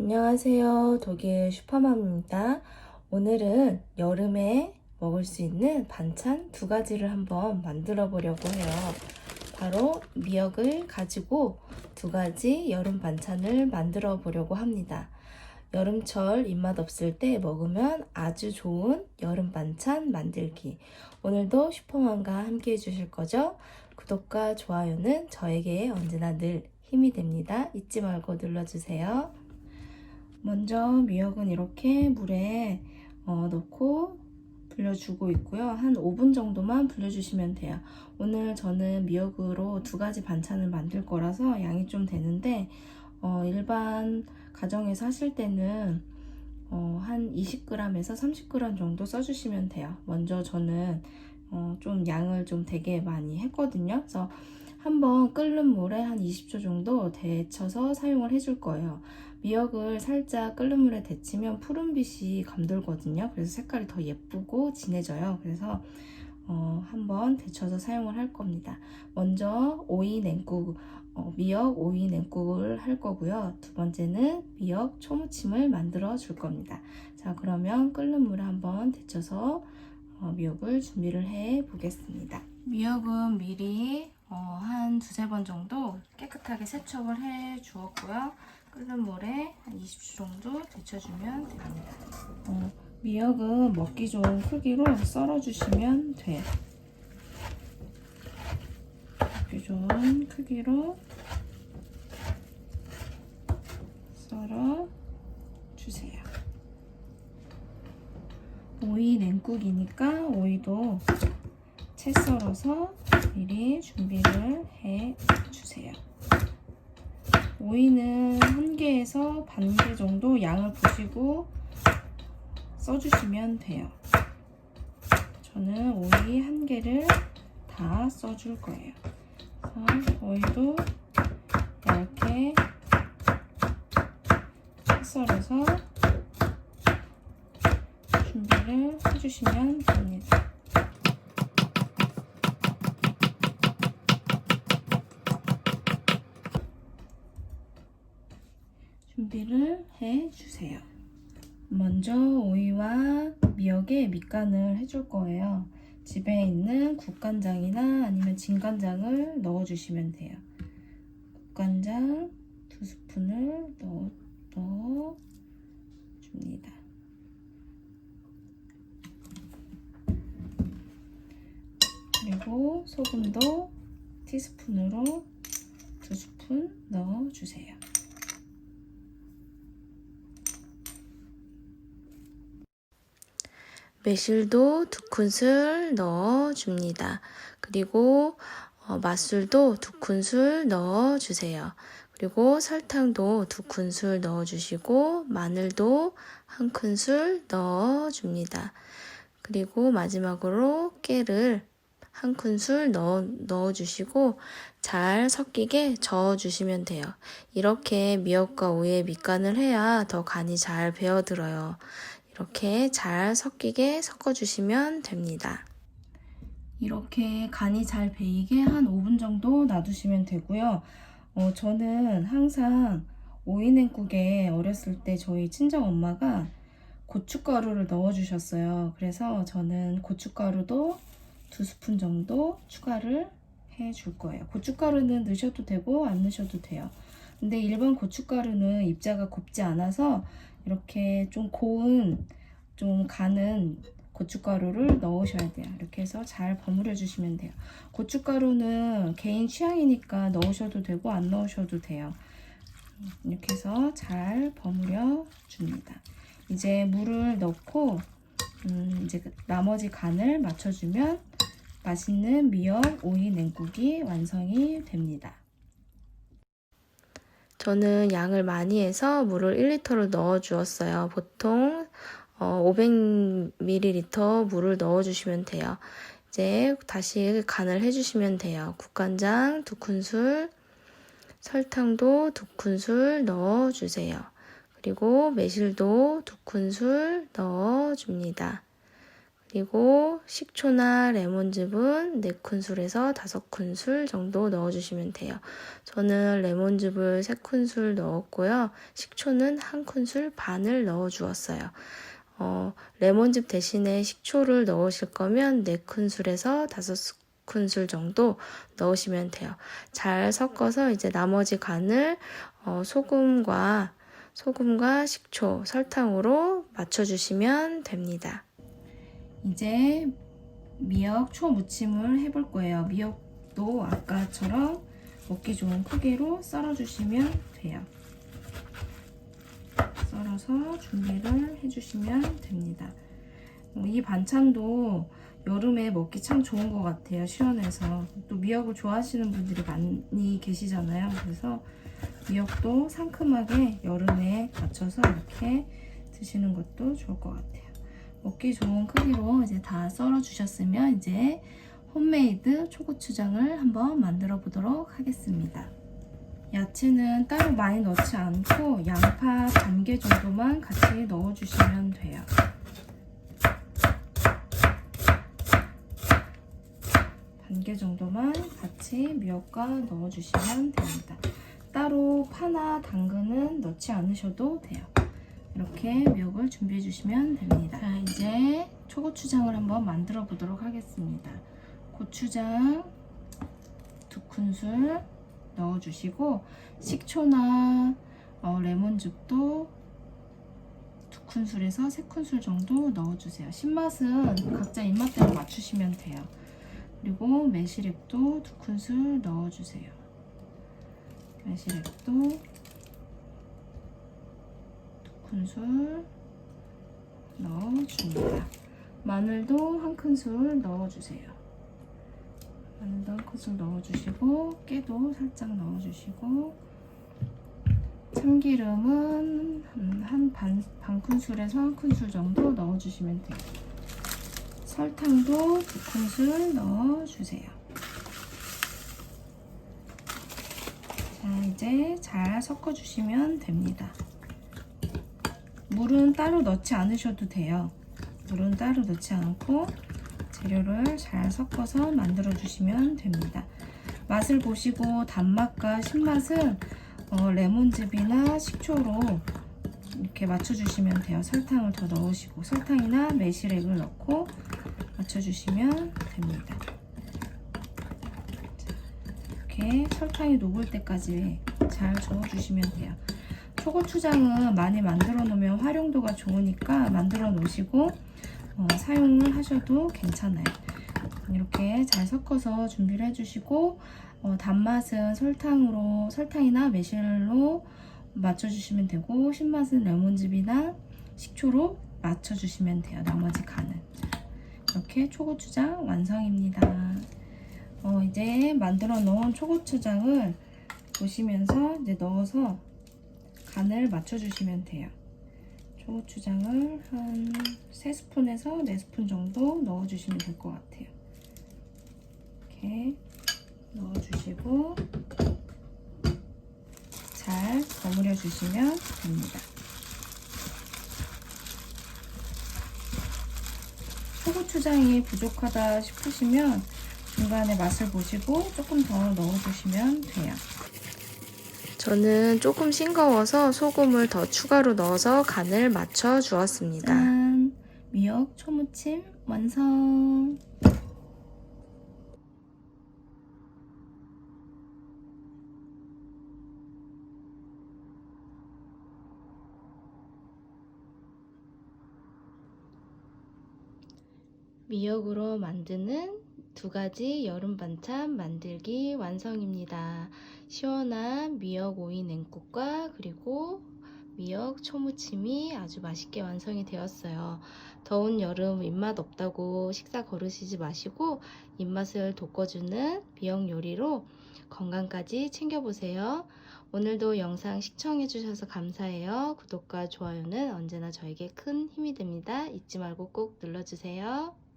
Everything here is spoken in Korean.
안녕하세요. 독일 슈퍼맘입니다. 오늘은 여름에 먹을 수 있는 반찬 두 가지를 한번 만들어 보려고 해요. 바로 미역을 가지고 두 가지 여름 반찬을 만들어 보려고 합니다. 여름철 입맛 없을 때 먹으면 아주 좋은 여름 반찬 만들기. 오늘도 슈퍼맘과 함께 해주실 거죠? 구독과 좋아요는 저에게 언제나 늘 힘이 됩니다. 잊지 말고 눌러주세요. 먼저 미역은 이렇게 물에 어, 넣고 불려주고 있고요. 한 5분 정도만 불려주시면 돼요. 오늘 저는 미역으로 두 가지 반찬을 만들 거라서 양이 좀 되는데 어, 일반 가정에서 하실 때는 어, 한 20g에서 30g 정도 써주시면 돼요. 먼저 저는 어, 좀 양을 좀 되게 많이 했거든요. 그래서 한번 끓는 물에 한 20초 정도 데쳐서 사용을 해줄 거예요. 미역을 살짝 끓는 물에 데치면 푸른빛이 감돌거든요. 그래서 색깔이 더 예쁘고 진해져요. 그래서 어, 한번 데쳐서 사용을 할 겁니다. 먼저 오이 냉국, 어, 미역 오이 냉국을 할 거고요. 두 번째는 미역 초무침을 만들어 줄 겁니다. 자, 그러면 끓는 물에 한번 데쳐서 어, 미역을 준비를 해 보겠습니다. 미역은 미리 어, 한 두세 번 정도 깨끗하게 세척을 해 주었고요. 끓는 물에 한 20초 정도 데쳐주면 됩니다. 어, 미역은 먹기 좋은 크기로 썰어주시면 돼요. 먹기 좋은 크기로 썰어 주세요. 오이 냉국이니까 오이도 채 썰어서 미리 준비를 해 주세요. 오이는 한 개에서 반 개 정도 양을 보시고 써주시면 돼요. 저는 오이 한 개를 다 써줄 거예요. 그래서 오이도 얇게 썰어서 준비를 해주시면 됩니다. 주세요. 먼저 오이와 미역에 밑간을 해줄 거예요. 집에 있는 국간장이나 아니면 진간장을 넣어 주시면 돼요. 국간장 두 스푼을 넣어, 넣어 줍니다. 그리고 소금도 티스푼으로 두 스푼 넣어 주세요. 매실도 두 큰술 넣어줍니다. 그리고 어, 맛술도 두 큰술 넣어주세요. 그리고 설탕도 두 큰술 넣어주시고 마늘도 한 큰술 넣어줍니다. 그리고 마지막으로 깨를 한 큰술 넣어, 넣어주시고 잘 섞이게 저어주시면 돼요. 이렇게 미역과 오이에 밑간을 해야 더 간이 잘 배어들어요. 이렇게 잘 섞이게 섞어주시면 됩니다. 이렇게 간이 잘 배이게 한 5분 정도 놔두시면 되고요. 어, 저는 항상 오이냉국에 어렸을 때 저희 친정 엄마가 고춧가루를 넣어주셨어요. 그래서 저는 고춧가루도 두 스푼 정도 추가를 해 줄 거예요. 고춧가루는 넣으셔도 되고 안 넣으셔도 돼요. 근데 일반 고춧가루는 입자가 곱지 않아서 이렇게 좀 고운 좀 가는 고춧가루를 넣으셔야 돼요. 이렇게 해서 잘 버무려 주시면 돼요. 고춧가루는 개인 취향이니까 넣으셔도 되고 안 넣으셔도 돼요. 이렇게 해서 잘 버무려 줍니다. 이제 물을 넣고 음, 이제 나머지 간을 맞춰주면 맛있는 미역 오이 냉국이 완성이 됩니다. 저는 양을 많이 해서 물을 1리터를 넣어 주었어요. 보통 어, 500ml 물을 넣어 주시면 돼요. 이제 다시 간을 해주시면 돼요. 국간장 두 큰술, 설탕도 두 큰술 넣어 주세요. 그리고 매실도 두 큰술 넣어 줍니다. 그리고 식초나 레몬즙은 4큰술에서 5큰술 정도 넣어주시면 돼요. 저는 레몬즙을 3큰술 넣었고요. 식초는 1큰술 반을 넣어주었어요. 어, 레몬즙 대신에 식초를 넣으실 거면 4큰술에서 5큰술 정도 넣으시면 돼요. 잘 섞어서 이제 나머지 간을 어, 소금과 소금과 식초, 설탕으로 맞춰주시면 됩니다. 이제 미역 초무침을 해볼 거예요. 미역도 아까처럼 먹기 좋은 크기로 썰어주시면 돼요. 썰어서 준비를 해주시면 됩니다. 어, 이 반찬도 여름에 먹기 참 좋은 것 같아요. 시원해서. 또 미역을 좋아하시는 분들이 많이 계시잖아요. 그래서 미역도 상큼하게 여름에 맞춰서 이렇게 드시는 것도 좋을 것 같아요. 먹기 좋은 크기로 이제 다 썰어 주셨으면 이제 홈메이드 초고추장을 한번 만들어 보도록 하겠습니다. 야채는 따로 많이 넣지 않고 양파 반 개 정도만 같이 넣어 주시면 돼요. 반 개 정도만 같이 미역과 넣어 주시면 됩니다. 따로 파나 당근은 넣지 않으셔도 돼요. 이렇게 미역을 준비해 주시면 됩니다. 자, 이제 초고추장을 한번 만들어 보도록 하겠습니다. 고추장 두 큰술 넣어 주시고 식초나 어, 레몬즙도 두 큰술에서 세 큰술 정도 넣어 주세요. 신맛은 각자 입맛대로 맞추시면 돼요. 그리고 매실액도 두 큰술 넣어 주세요. 매실액도 두 큰술 넣어줍니다. 마늘도 한 큰술 넣어주세요. 마늘도 한 큰술 넣어주시고 깨도 살짝 넣어주시고 참기름은 한 반 반 큰술에서 한 큰술 정도 넣어주시면 돼요. 설탕도 두 큰술 넣어주세요. 자, 이제 잘 섞어주시면 됩니다. 물은 따로 넣지 않으셔도 돼요. 물은 따로 넣지 않고 재료를 잘 섞어서 만들어 주시면 됩니다. 맛을 보시고 단맛과 신맛은 어, 레몬즙이나 식초로 이렇게 맞춰주시면 돼요. 설탕을 더 넣으시고 설탕이나 매실액을 넣고 맞춰주시면 됩니다. 이렇게 설탕이 녹을 때까지 잘 저어주시면 돼요. 초고추장은 많이 만들어 놓으면 활용도가 좋으니까 만들어 놓으시고 어, 사용을 하셔도 괜찮아요. 이렇게 잘 섞어서 준비를 해주시고 어, 단맛은 설탕으로 설탕이나 매실로 맞춰주시면 되고 신맛은 레몬즙이나 식초로 맞춰주시면 돼요. 나머지 간은 이렇게 초고추장 완성입니다. 어, 이제 만들어 놓은 초고추장을 보시면서 이제 넣어서 간을 맞춰주시면 돼요. 초고추장을 한 3스푼에서 4스푼 정도 넣어주시면 될 것 같아요. 이렇게 넣어주시고 잘 버무려 주시면 됩니다. 초고추장이 부족하다 싶으시면 중간에 맛을 보시고 조금 더 넣어주시면 돼요. 저는 조금 싱거워서 소금을 더 추가로 넣어서 간을 맞춰 주었습니다. 짠! 미역 초무침 완성! 미역으로 만드는 두 가지 여름 반찬 만들기 완성입니다. 시원한 미역 오이 냉국과 그리고 미역 초무침이 아주 맛있게 완성이 되었어요. 더운 여름 입맛 없다고 식사 거르시지 마시고 입맛을 돋궈주는 미역 요리로 건강까지 챙겨보세요. 오늘도 영상 시청해주셔서 감사해요. 구독과 좋아요는 언제나 저에게 큰 힘이 됩니다. 잊지 말고 꼭 눌러주세요.